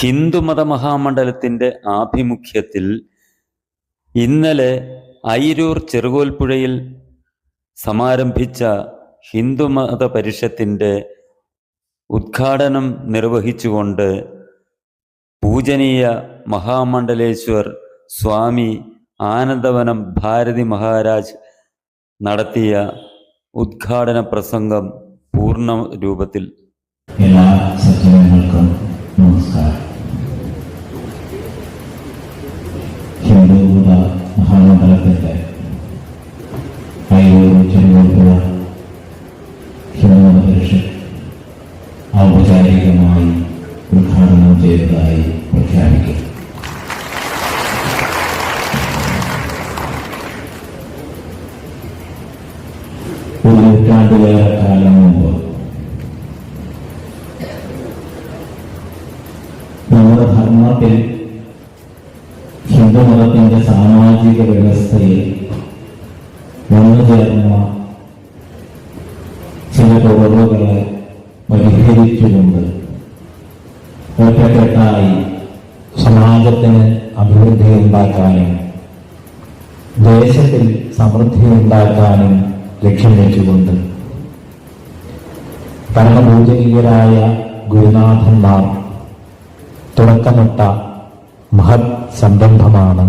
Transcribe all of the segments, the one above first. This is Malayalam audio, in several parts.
ഹിന്ദുമത മഹാമണ്ഡലത്തിന്റെ ആഭിമുഖ്യത്തിൽ ഇന്നലെ അയിരൂർ ചെറുകോൽപ്പുഴയിൽ സമാരംഭിച്ച ഹിന്ദുമത പരിഷത്തിന്റെ ഉദ്ഘാടനം നിർവഹിച്ചുകൊണ്ട് പൂജനീയ മഹാമണ്ഡലേശ്വർ സ്വാമി ആനന്ദവനം ഭാരതി മഹാരാജ് നടത്തിയ ഉദ്ഘാടന പ്രസംഗം പൂർണ രൂപത്തിൽ. എല്ലാ സജ്ജനങ്ങൾക്കും ധർമ്മത്തിൽ ഹിന്ദുമതത്തിന്റെ സാമാജിക വ്യവസ്ഥയിൽ വന്നു ചേർന്ന ചില കുറവുകളെ പരിഹരിച്ചുകൊണ്ട് ഒറ്റക്കെട്ടായി സമാജത്തിന് അഭിവൃദ്ധി ഉണ്ടാക്കാനും ദേശത്തിൽ സമൃദ്ധി ഉണ്ടാക്കാനും ലക്ഷ്യം വെച്ചുകൊണ്ട് പരമപൂജനീയരായ ഗുരുനാഥന്മാർ തുടക്കമിട്ട മഹത് സംരംഭമാണ്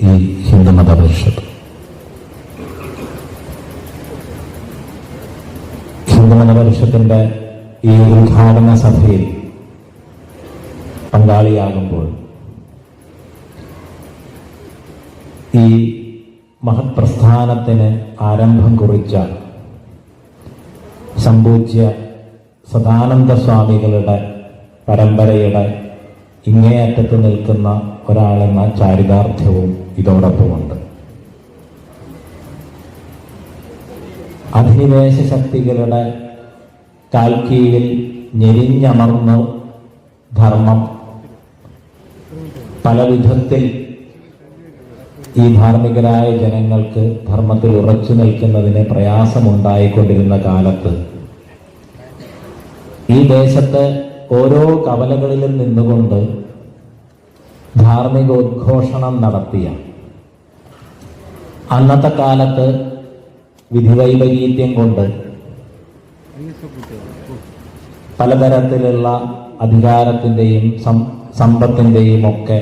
ഈ ഹിന്ദുമത പരിഷത്ത് ഹിന്ദുമത പരിഷത്തിന്റെ ഈ ഉദ്ഘാടന സഭയിൽ പങ്കാളിയാകുമ്പോൾ ഈ മഹത് പ്രസ്ഥാനത്തിന് ആരംഭം കുറിച്ച സമ്പൂജ്യ സദാനന്ദ സ്വാമികളുടെ പരമ്പരയുടെ ഇങ്ങേയറ്റത്ത് നിൽക്കുന്ന ഒരാളെന്ന ചാരിതാർത്ഥ്യവും ഇതോടൊപ്പമുണ്ട്. അധിനിവേശ ശക്തികളുടെ കാൽക്കീഴിൽ ഞെരിഞ്ഞമർന്ന് ധർമ്മം പല വിധത്തിൽ ഈ ധാർമ്മികരായ ജനങ്ങൾക്ക് ധർമ്മത്തിൽ ഉറച്ചു നിൽക്കുന്നതിന് പ്രയാസമുണ്ടായിക്കൊണ്ടിരുന്ന കാലത്ത് ഈ ദേശത്ത് ഓരോ കവലകളിലും നിന്നുകൊണ്ട് ധാർമ്മികോദ്ഘോഷണം നടത്തിയ. അന്നത്തെ കാലത്ത് വിധിവൈപരീത്യം കൊണ്ട് പലതരത്തിലുള്ള അധികാരത്തിന്റെയും സമ്പത്തിന്റെയും ഒക്കെ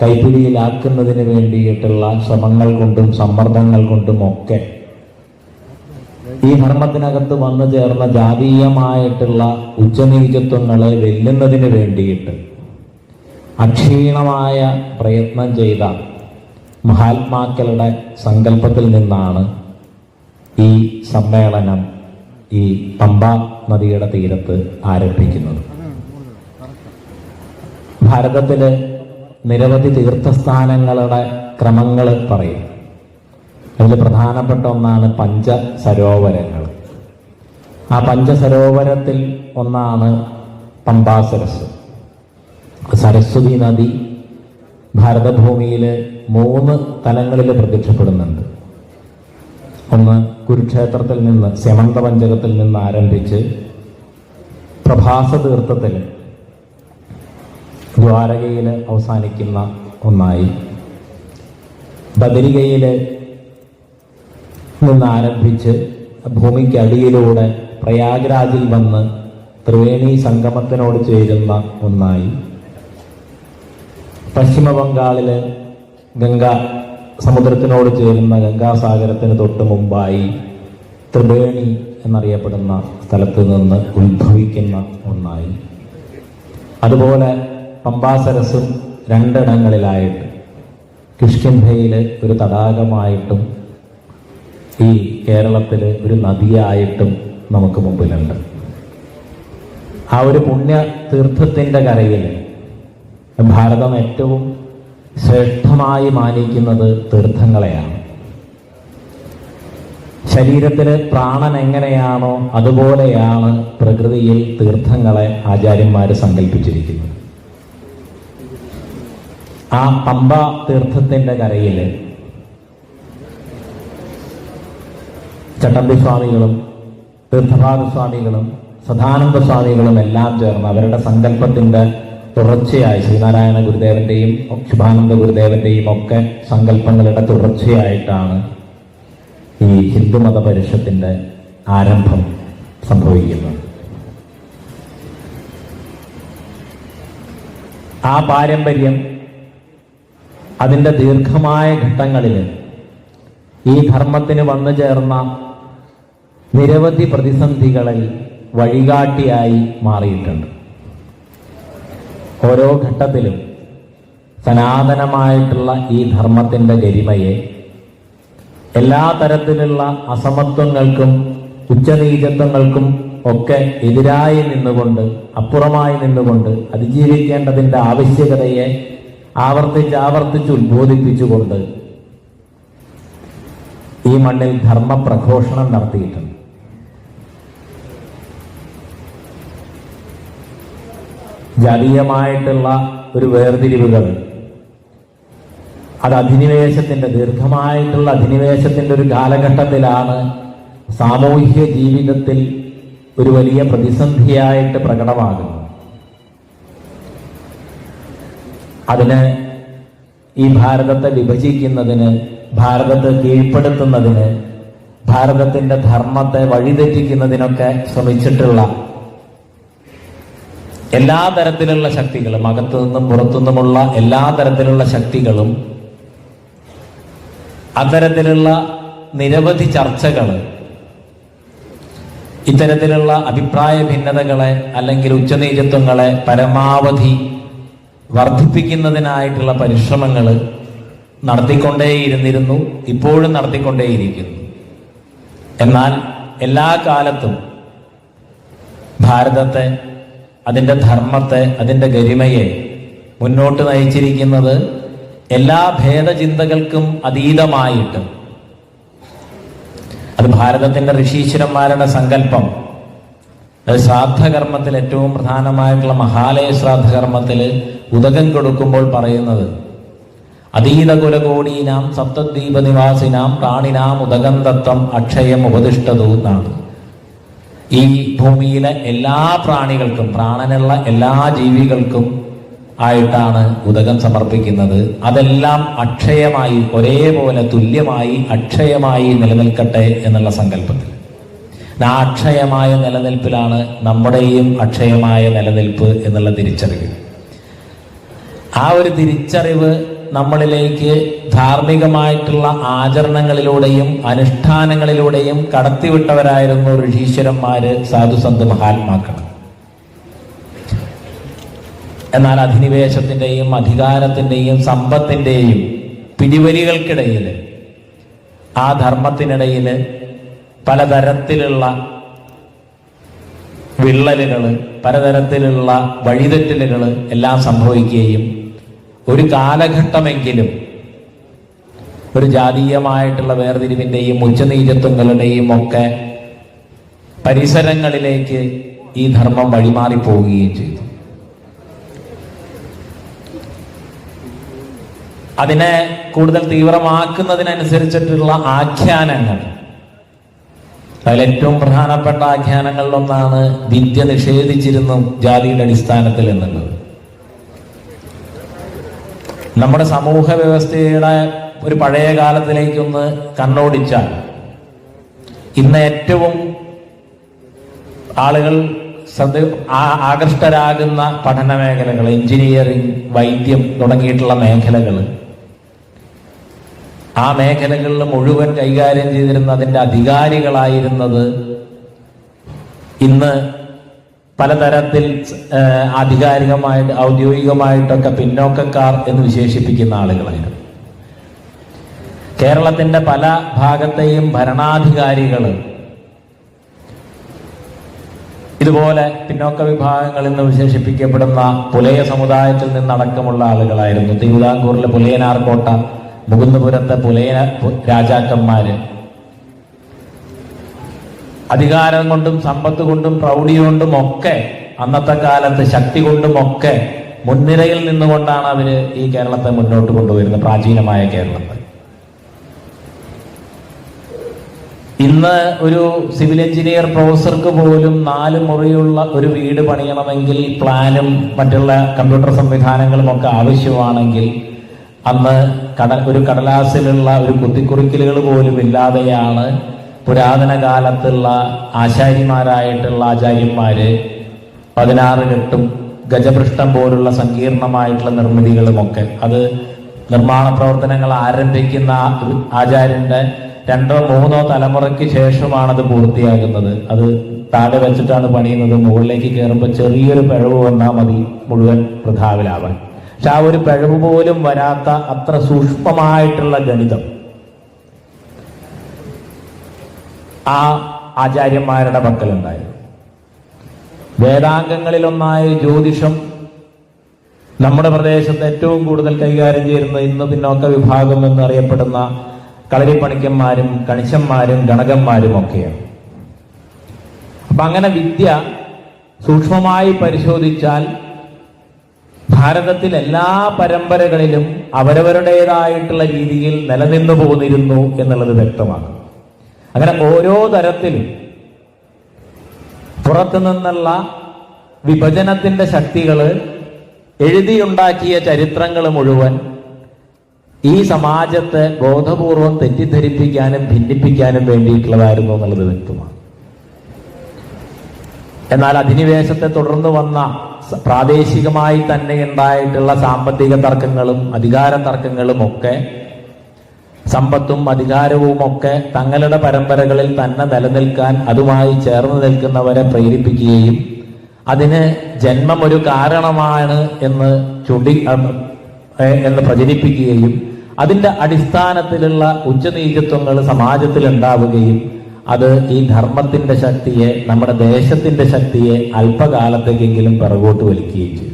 കൈപ്പിടിയിലാക്കുന്നതിന് വേണ്ടിയിട്ടുള്ള ശ്രമങ്ങൾ കൊണ്ടും സമ്മർദ്ദങ്ങൾ കൊണ്ടും ഒക്കെ ഈ ധർമ്മത്തിനകത്ത് വന്നു ചേർന്ന ജാതീയമായിട്ടുള്ള ഉച്ചനീചത്വങ്ങളെ വെല്ലുന്നതിന് വേണ്ടിയിട്ട് അക്ഷീണമായ പ്രയത്നം ചെയ്ത മഹാത്മാക്കളുടെ സങ്കല്പത്തിൽ നിന്നാണ് ഈ സമ്മേളനം ഈ പമ്പ നദിയുടെ തീരത്ത് ആരംഭിക്കുന്നത്. ഭാരതത്തിലെ നിരവധി തീർത്ഥസ്ഥാനങ്ങളുടെ ക്രമങ്ങൾ പറയും. അതിൽ പ്രധാനപ്പെട്ട ഒന്നാണ് പഞ്ച സരോവരങ്ങൾ ആ പഞ്ചസരോവരത്തിൽ ഒന്നാണ് പമ്പാ സരസ് സരസ്വതി നദി ഭാരതഭൂമിയിൽ മൂന്ന് തലങ്ങളിൽ പ്രത്യക്ഷപ്പെടുന്നുണ്ട്. ഒന്ന് കുരുക്ഷേത്രത്തിൽ നിന്ന് സ്യമന്ത പഞ്ചകത്തിൽ നിന്ന് ആരംഭിച്ച് പ്രഭാസ തീർത്ഥത്തിൽ ദ്വാരകയിൽ അവസാനിക്കുന്ന ഒന്നായി. ബദരികയിൽ നിന്ന് ആരംഭിച്ച് ഭൂമിക്കടിയിലൂടെ പ്രയാഗ്രാജിൽ വന്ന് ത്രിവേണി സംഗമത്തിനോട് ചേരുന്ന ഒന്നായി. പശ്ചിമ ബംഗാളിലെ ഗംഗ സമുദ്രത്തിനോട് ചേരുന്ന ഗംഗാസാഗരത്തിന് തൊട്ട് മുമ്പായി ത്രിവേണി എന്നറിയപ്പെടുന്ന സ്ഥലത്ത് നിന്ന് ഉത്ഭവിക്കുന്ന ഒന്നായി. അതുപോലെ പമ്പാസരസും രണ്ടിടങ്ങളിലായിട്ട് കിഷ്കിന്ധയിൽ ഒരു തടാകമായിട്ടും ഈ കേരളത്തിൽ ഒരു നദിയായിട്ടും നമുക്ക് മുമ്പിലുണ്ട്. ആ ഒരു പുണ്യ തീർത്ഥത്തിന്റെ കരയിൽ ഭാരതം ഏറ്റവും ശ്രേഷ്ഠമായി മാനിക്കുന്നത് തീർത്ഥങ്ങളെയാണ്. ശരീരത്തിന് പ്രാണൻ എങ്ങനെയാണോ അതുപോലെയാണ് പ്രകൃതിയിൽ തീർത്ഥങ്ങളെ ആചാര്യന്മാർ സങ്കല്പിച്ചിരിക്കുന്നത് ആ പമ്പ തീർത്ഥത്തിന്റെ കരയിൽ ചട്ടമ്പി സ്വാമികളും തീർത്ഥപാദ സ്വാമികളും സദാനന്ദ സ്വാമികളും എല്ലാം ചേർന്ന് അവരുടെ സങ്കല്പത്തിന്റെ തുടർച്ചയായി ശ്രീനാരായണ ഗുരുദേവന്റെയും ശുഭാനന്ദ ഗുരുദേവന്റെയും ഒക്കെ സങ്കല്പങ്ങളുടെ തുടർച്ചയായിട്ടാണ് ഈ ഹിന്ദുമത പരിഷത്തിന്റെ ആരംഭം സംഭവിക്കുന്നത്. ആ പാരമ്പര്യം അതിന്റെ ദീർഘമായ ഘട്ടങ്ങളിൽ ഈ ധർമ്മത്തിന് വന്നു ചേർന്ന നിരവധി പ്രതിസന്ധികളിൽ വഴികാട്ടിയായി മാറിയിട്ടുണ്ട്. ഓരോ ഘട്ടത്തിലും സനാതനമായിട്ടുള്ള ഈ ധർമ്മത്തിന്റെ ഗരിമയെ എല്ലാ തരത്തിലുള്ള അസമത്വങ്ങൾക്കും ഉച്ചനീചത്വങ്ങൾക്കും ഒക്കെ എതിരായി നിന്നുകൊണ്ട് അപ്പുറമായി നിന്നുകൊണ്ട് അതിജീവിക്കേണ്ടതിന്റെ ആവശ്യകതയെ ആവർത്തിച്ച് ആവർത്തിച്ച് ഉദ്ബോധിപ്പിച്ചുകൊണ്ട് ഈ മണ്ണിൽ ധർമ്മപ്രഘോഷണം നടത്തിയിട്ടുണ്ട്. ജാതീയമായിട്ടുള്ള ഒരു വേർതിരിവുകൾ. അത് അധിനിവേശത്തിന്റെ ദീർഘമായിട്ടുള്ള അധിനിവേശത്തിന്റെ ഒരു കാലഘട്ടത്തിലാണ് സാമൂഹ്യ ജീവിതത്തിൽ ഒരു വലിയ പ്രതിസന്ധിയായിട്ട് പ്രകടമാകുന്നത്. അതിന് ഈ ഭാരതത്തെ വിഭജിക്കുന്നതിന് ഭാരതത്തെ കീഴ്പ്പെടുത്തുന്നതിന് ഭാരതത്തിന്റെ ധർമ്മത്തെ വഴിതെറ്റിക്കുന്നതിനൊക്കെ ശ്രമിച്ചിട്ടുള്ള എല്ലാ തരത്തിലുള്ള ശക്തികളും അകത്തു നിന്നും പുറത്തുനിന്നുമുള്ള എല്ലാ തരത്തിലുള്ള ശക്തികളും അത്തരത്തിലുള്ള നിരവധി ചർച്ചകൾ ഇത്തരത്തിലുള്ള അഭിപ്രായ ഭിന്നതകളെ അല്ലെങ്കിൽ ഉച്ചനീചത്വങ്ങളെ പരമാവധി വർദ്ധിപ്പിക്കുന്നതിനായിട്ടുള്ള പരിശ്രമങ്ങൾ നടത്തിക്കൊണ്ടേയിരുന്നിരുന്നു ഇപ്പോഴും നടത്തിക്കൊണ്ടേയിരിക്കുന്നു. എന്നാൽ എല്ലാ കാലത്തും ഭാരതത്തെ അതിന്റെ ധർമ്മത്തെ അതിന്റെ ഗരിമയെ മുന്നോട്ട് നയിച്ചിരിക്കുന്നത് എല്ലാ ഭേദചിന്തകൾക്കും അതീതമായിട്ട്. അത് ഭാരതത്തിന്റെ ഋഷീശ്വരന്മാരുടെ സങ്കല്പം. ശ്രാദ്ധകർമ്മത്തിൽ ഏറ്റവും പ്രധാനമായിട്ടുള്ള മഹാലയ ശ്രാദ്ധകർമ്മത്തിൽ ഉദകം കൊടുക്കുമ്പോൾ പറയുന്നത് അതീത കുലകോടീനാം സപ്തദ്വീപ നിവാസിനാം പ്രാണിനാം ഉദകം തത്വം അക്ഷയം ഉപദിഷ്ടതു എന്നാണ്. ഈ ഭൂമിയിലെ എല്ലാ പ്രാണികൾക്കും പ്രാണനുള്ള എല്ലാ ജീവികൾക്കും ആയിട്ടാണ് ഉദകം സമർപ്പിക്കുന്നത്. അതെല്ലാം അക്ഷയമായി ഒരേപോലെ തുല്യമായി അക്ഷയമായി നിലനിൽക്കട്ടെ എന്നുള്ള സങ്കല്പത്തിൽ. ആ അക്ഷയമായ നിലനിൽപ്പിലാണ് നമ്മുടെയും അക്ഷയമായ നിലനിൽപ്പ് എന്നുള്ള തിരിച്ചറിവ്. ആ ഒരു തിരിച്ചറിവ് നമ്മളിലേക്ക് ധാർമ്മികമായിട്ടുള്ള ആചരണങ്ങളിലൂടെയും അനുഷ്ഠാനങ്ങളിലൂടെയും കടത്തിവിട്ടവരായിരുന്നു ഋഷീശ്വരന്മാര് സാധുസന്ത് മഹാത്മാക്കൾ എന്നാൽ അധിനിവേശത്തിന്റെയും അധികാരത്തിന്റെയും സമ്പത്തിന്റെയും പിടിവലികൾക്കിടയിൽ ആ ധർമ്മത്തിനിടയിൽ പലതരത്തിലുള്ള വിള്ളലുകൾ പലതരത്തിലുള്ള വഴിതെറ്റലുകൾ എല്ലാം സംഭവിക്കുകയും ഒരു കാലഘട്ടമെങ്കിലും ഒരു ജാതീയമായിട്ടുള്ള വേർതിരിവിന്റെയും ഉച്ചനീചത്വങ്ങളുടെയും ഒക്കെ പരിസരങ്ങളിലേക്ക് ഈ ധർമ്മം വഴിമാറി പോവുകയും ചെയ്തു. അതിനെ കൂടുതൽ തീവ്രമാക്കുന്നതിനനുസരിച്ചിട്ടുള്ള ആഖ്യാനങ്ങൾ അതിൽ ഏറ്റവും പ്രധാനപ്പെട്ട ആഖ്യാനങ്ങളിലൊന്നാണ് വിദ്യ നിഷേധിച്ചിരുന്നു ജാതിയുടെ അടിസ്ഥാനത്തിൽ എന്നുള്ളത്. നമ്മുടെ സമൂഹ വ്യവസ്ഥയുടെ ഒരു പഴയ കാലത്തിലേക്കൊന്ന് കണ്ണോടിച്ചാൽ ഇന്ന് ഏറ്റവും ആളുകൾ ശ്രദ്ധ ആകൃഷ്ടരാകുന്ന പഠന മേഖലകൾ എഞ്ചിനീയറിംഗ് വൈദ്യം തുടങ്ങിയിട്ടുള്ള മേഖലകൾ. ആ മേഖലകളിൽ മുഴുവൻ കൈകാര്യം ചെയ്തിരുന്ന അതിന്റെ അധികാരികളായിരുന്നത് ഇന്ന് പലതരത്തിൽ ആധികാരികമായിട്ട് ഔദ്യോഗികമായിട്ടൊക്കെ പിന്നോക്കക്കാർ എന്ന് വിശേഷിപ്പിക്കുന്ന ആളുകളായിരുന്നു. കേരളത്തിന്റെ പല ഭാഗത്തെയും ഭരണാധികാരികൾ ഇതുപോലെ പിന്നോക്ക വിഭാഗങ്ങളിൽ നിന്ന് വിശേഷിപ്പിക്കപ്പെടുന്ന പുലയ സമുദായത്തിൽ നിന്നടക്കമുള്ള ആളുകളായിരുന്നു. തിരുവിതാംകൂറിലെ പുലയനാർ കോട്ട മുകുന്ദപുരത്തെ പുലയന രാജാക്കന്മാര്. അധികാരം കൊണ്ടും സമ്പത്ത് കൊണ്ടും പ്രൗഢി കൊണ്ടും ഒക്കെ അന്നത്തെ കാലത്ത് ശക്തി കൊണ്ടും ഒക്കെ മുൻനിരയിൽ നിന്നുകൊണ്ടാണ് അവർ ഈ കേരളത്തെ മുന്നോട്ട് കൊണ്ടുവരുന്നത് പ്രാചീനമായ കേരളത്തെ ഇന്ന് ഒരു സിവിൽ എഞ്ചിനീയർ പ്രൊഫസർക്ക് പോലും നാല് മുറിയുള്ള ഒരു വീട് പണിയണമെങ്കിൽ പ്ലാനും മറ്റുള്ള കമ്പ്യൂട്ടർ സംവിധാനങ്ങളും ഒക്കെ ആവശ്യമാണെങ്കിൽ അന്ന് കട ഒരു കടലാസിലുള്ള ഒരു കുത്തിക്കുറിക്കലുകൾ പോലും ഇല്ലാതെയാണ് പുരാതന കാലത്തുള്ള ആശാരിമാരായിട്ടുള്ള ആചാര്യന്മാര് പതിനാറ് കെട്ടും ഗജപൃഷ്ഠം പോലുള്ള സങ്കീർണമായിട്ടുള്ള നിർമ്മിതികളുമൊക്കെ. അത് നിർമ്മാണ പ്രവർത്തനങ്ങൾ ആരംഭിക്കുന്ന ആചാര്യന്റെ രണ്ടോ മൂന്നോ തലമുറയ്ക്ക് ശേഷമാണ് അത് പൂർത്തിയാകുന്നത്. അത് താഴെ വെച്ചിട്ടാണ് പണിയുന്നത്. മുകളിലേക്ക് കയറുമ്പോൾ ചെറിയൊരു പിഴവ് വന്നാൽ മതി മുഴുവൻ വൃഥാവിലാവാൻ പക്ഷെ ആ ഒരു പിഴവ് പോലും വരാത്ത അത്ര സൂക്ഷ്മമായിട്ടുള്ള ഗണിതം. ആ ആചാര്യന്മാരുടെ പക്കലുണ്ടായി. വേദാംഗങ്ങളിലൊന്നായ ജ്യോതിഷം നമ്മുടെ പ്രദേശത്ത് ഏറ്റവും കൂടുതൽ കൈകാര്യം ചെയ്യുന്ന ഇന്ന് പിന്നോക്ക വിഭാഗം എന്നറിയപ്പെടുന്ന കളരിപ്പണിക്കന്മാരും കണിശന്മാരും ഗണകന്മാരും ഒക്കെയാണ്. അപ്പൊ അങ്ങനെ വിദ്യ സൂക്ഷ്മമായി പരിശോധിച്ചാൽ ഭാരതത്തിൽ എല്ലാ പരമ്പരകളിലും അവരവരുടേതായിട്ടുള്ള രീതിയിൽ നിലനിന്നു പോന്നിരുന്നു എന്നുള്ളത് വ്യക്തമാണ്. അങ്ങനെ ഓരോ തരത്തിലും പുറത്തു നിന്നുള്ള വിഭജനത്തിന്റെ ശക്തികൾ എഴുതിയുണ്ടാക്കിയ ചരിത്രങ്ങൾ മുഴുവൻ ഈ സമാജത്തെ ബോധപൂർവം തെറ്റിദ്ധരിപ്പിക്കാനും ഭിന്നിപ്പിക്കാനും വേണ്ടിയിട്ടുള്ളതായിരുന്നു എന്നുള്ളത് വ്യക്തമാണ്. എന്നാൽ അധിനിവേശത്തെ തുടർന്ന് വന്ന പ്രാദേശികമായി തന്നെ ഉണ്ടായിട്ടുള്ള സാമ്പത്തിക തർക്കങ്ങളും അധികാര തർക്കങ്ങളും ഒക്കെ സമ്പത്തും അധികാരവും ഒക്കെ തങ്ങളുടെ പരമ്പരകളിൽ തന്നെ നിലനിൽക്കാൻ അതുമായി ചേർന്ന് നിൽക്കുന്നവരെ പ്രേരിപ്പിക്കുകയും അതിന് ജന്മം ഒരു കാരണമാണ് എന്ന് ചൂണ്ടി എന്ന് പ്രചരിപ്പിക്കുകയും അതിന്റെ അടിസ്ഥാനത്തിലുള്ള ഉച്ചനീചത്വങ്ങൾ സമാജത്തിൽ ഉണ്ടാവുകയും അത് ഈ ധർമ്മത്തിന്റെ ശക്തിയെ നമ്മുടെ ദേശത്തിന്റെ ശക്തിയെ അല്പകാലത്തേക്കെങ്കിലും പിറകോട്ട് വലിക്കുകയും ചെയ്തു.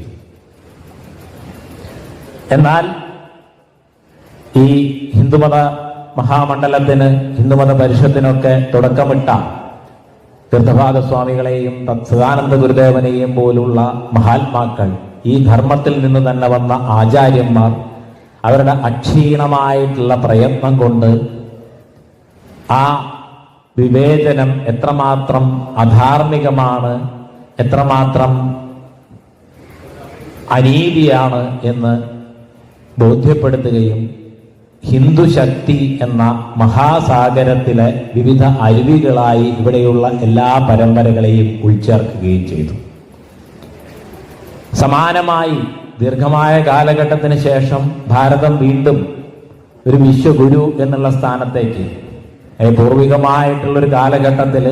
എന്നാൽ ഈ ഹിന്ദുമത മഹാമണ്ഡലത്തിന് ഹിന്ദുമത പരിഷത്തിനൊക്കെ തുടക്കമിട്ട തീർത്ഥപാദസ്വാമികളെയും സദാനന്ദ ഗുരുദേവനെയും പോലുള്ള മഹാത്മാക്കൾ ഈ ധർമ്മത്തിൽ നിന്ന് തന്നെ വന്ന ആചാര്യന്മാർ അവരുടെ അക്ഷീണമായിട്ടുള്ള പ്രയത്നം കൊണ്ട് ആ വിവേചനം എത്രമാത്രം അധാർമികമാണ് എത്രമാത്രം അനീതിയാണ് എന്ന് ബോധ്യപ്പെടുത്തുകയും ഹിന്ദു ശക്തി എന്ന മഹാസാഗരത്തിലെ വിവിധ അരുവികളായി ഇവിടെയുള്ള എല്ലാ പരമ്പരകളെയും ഉൾച്ചേർക്കുകയും ചെയ്തു. സമാനമായി ദീർഘമായ കാലഘട്ടത്തിന് ശേഷം ഭാരതം വീണ്ടും ഒരു വിശ്വഗുരു എന്നുള്ള സ്ഥാനത്തേക്ക്. പൂർവികമായിട്ടുള്ളൊരു കാലഘട്ടത്തിൽ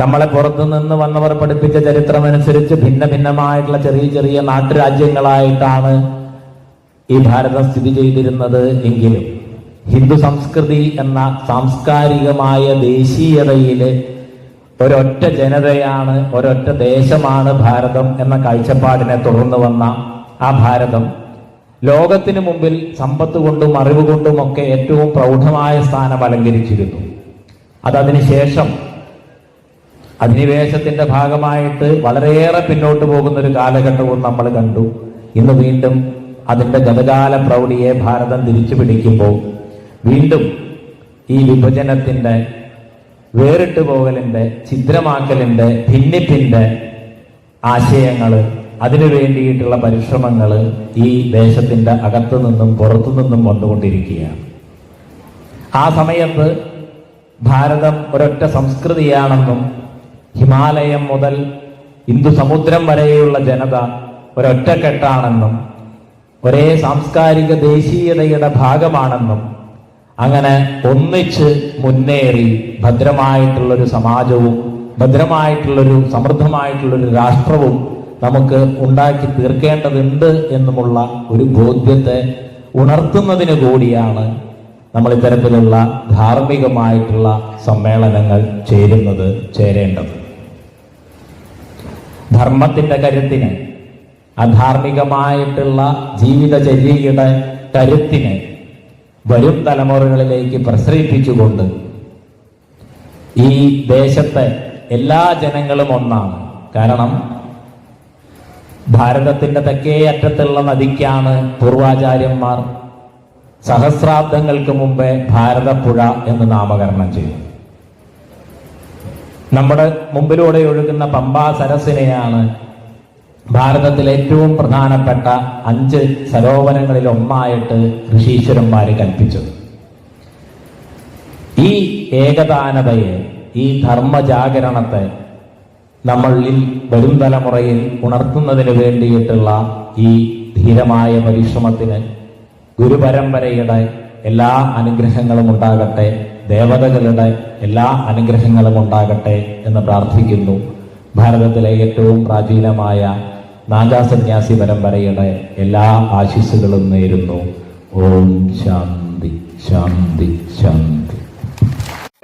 നമ്മളെ പുറത്തു നിന്ന് വന്നവർ പഠിപ്പിച്ച ചരിത്രമനുസരിച്ച് ഭിന്ന ഭിന്നമായിട്ടുള്ള ചെറിയ ചെറിയ നാട്ടുരാജ്യങ്ങളായിട്ടാണ് ഈ ഭാരതം സ്ഥിതി ചെയ്തിരുന്നത് എങ്കിലും ഹിന്ദു സംസ്കൃതി എന്ന സാംസ്കാരികമായ ദേശീയതയിൽ ഒരൊറ്റ ജനതയാണ് ഒരൊറ്റ ദേശമാണ് ഭാരതം എന്ന കാഴ്ചപ്പാടിനെ തുടർന്ന് വന്ന ആ ഭാരതം. ലോകത്തിന് മുമ്പിൽ സമ്പത്ത് കൊണ്ടും അറിവ് കൊണ്ടും ഒക്കെ ഏറ്റവും പ്രൗഢമായ സ്ഥാനം അലങ്കരിച്ചിരുന്നു. അതതിനു ശേഷം അധിനിവേശത്തിന്റെ ഭാഗമായിട്ട് വളരെയേറെ പിന്നോട്ട് പോകുന്ന ഒരു കാലഘട്ടവും നമ്മൾ കണ്ടു. ഇന്ന് വീണ്ടും അതിന്റെ ഗതകാല പ്രൗഢിയെ ഭാരതം തിരിച്ചു പിടിക്കുമ്പോൾ വീണ്ടും ഈ വിഭജനത്തിന്റെ വേറിട്ട് പോകലിന്റെ ഛിദ്രമാക്കലിന്റെ ഭിന്നിപ്പിന്റെ ആശയങ്ങൾ അതിനു വേണ്ടിയിട്ടുള്ള പരിശ്രമങ്ങൾ ഈ ദേശത്തിന്റെ അകത്തു നിന്നും പുറത്തു നിന്നും വന്നുകൊണ്ടിരിക്കുകയാണ്. ആ സമയത്ത് ഭാരതം ഒരൊറ്റ സംസ്കൃതിയാണെന്നും ഹിമാലയം മുതൽ ഹിന്ദു സമുദ്രം വരെയുള്ള ജനത ഒരൊറ്റക്കെട്ടാണെന്നും ഒരേ സാംസ്കാരിക ദേശീയതയുടെ ഭാഗമാണെന്നും അങ്ങനെ ഒന്നിച്ച് മുന്നേറി ഭദ്രമായിട്ടുള്ളൊരു സമാജവും ഭദ്രമായിട്ടുള്ളൊരു സമൃദ്ധമായിട്ടുള്ളൊരു രാഷ്ട്രവും നമുക്ക് ഉണ്ടാക്കി തീർക്കേണ്ടതുണ്ട് എന്നുമുള്ള ഒരു ബോധ്യത്തെ ഉണർത്തുന്നതിന് കൂടിയാണ് നമ്മൾ ഇത്തരത്തിലുള്ള ധാർമ്മികമായിട്ടുള്ള സമ്മേളനങ്ങൾ ചേരുന്നത് ചേരേണ്ടത്. ധർമ്മത്തിന്റെ കരുത്തിന് അധാർമികമായിട്ടുള്ള ജീവിതചര്യയുടെ കരുത്തിനെ വരും തലമുറകളിലേക്ക് പ്രസരിപ്പിച്ചുകൊണ്ട് ഈ ദേശത്തെ എല്ലാ ജനങ്ങളും ഒന്നാണ്. കാരണം ഭാരതത്തിന്റെ തെക്കേ അറ്റത്തുള്ള നദിക്കാണ് പൂർവാചാര്യന്മാർ സഹസ്രാബ്ദങ്ങൾക്ക് മുമ്പേ ഭാരതപ്പുഴ എന്ന് നാമകരണം ചെയ്തു നമ്മുടെ മുമ്പിലൂടെ ഒഴുകുന്ന പമ്പാ സരസിനെയാണ് ഭാരതത്തിലെ ഏറ്റവും പ്രധാനപ്പെട്ട അഞ്ച് സരോവരങ്ങളിൽ ഒന്നായിട്ട് ഋഷീശ്വരന്മാര് കൽപ്പിച്ചത് ഈ ഏകദാനതയെ ഈ ധർമ്മജാഗരണത്തെ നമ്മളിൽ വരും തലമുറയിൽ ഉണർത്തുന്നതിന് വേണ്ടിയിട്ടുള്ള ഈ ധീരമായ പരിശ്രമത്തിന് ഗുരുപരമ്പരയുടെ എല്ലാ അനുഗ്രഹങ്ങളും ഉണ്ടാകട്ടെ ദേവതകളുടെ എല്ലാ അനുഗ്രഹങ്ങളും ഉണ്ടാകട്ടെ എന്ന് പ്രാർത്ഥിക്കുന്നു. ഭാരതത്തിലെ ഏറ്റവും പ്രാചീനമായ നാഗാസന്യാസി പരമ്പരയുടെ എല്ലാ ആശിസ്സുകളും നേരുന്നു. ഓം ശാന്തി ശാന്തി ശാന്തി.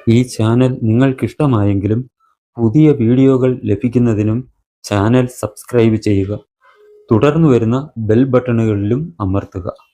ഈ ചാനൽ നിങ്ങൾക്കിഷ്ടമായെങ്കിലും പുതിയ വീഡിയോകൾ ലഭിക്കുന്നതിനും ചാനൽ സബ്സ്ക്രൈബ് ചെയ്യുക. തുടർന്ന് വരുന്ന ബെൽ ബട്ടണുകളിലും അമർത്തുക.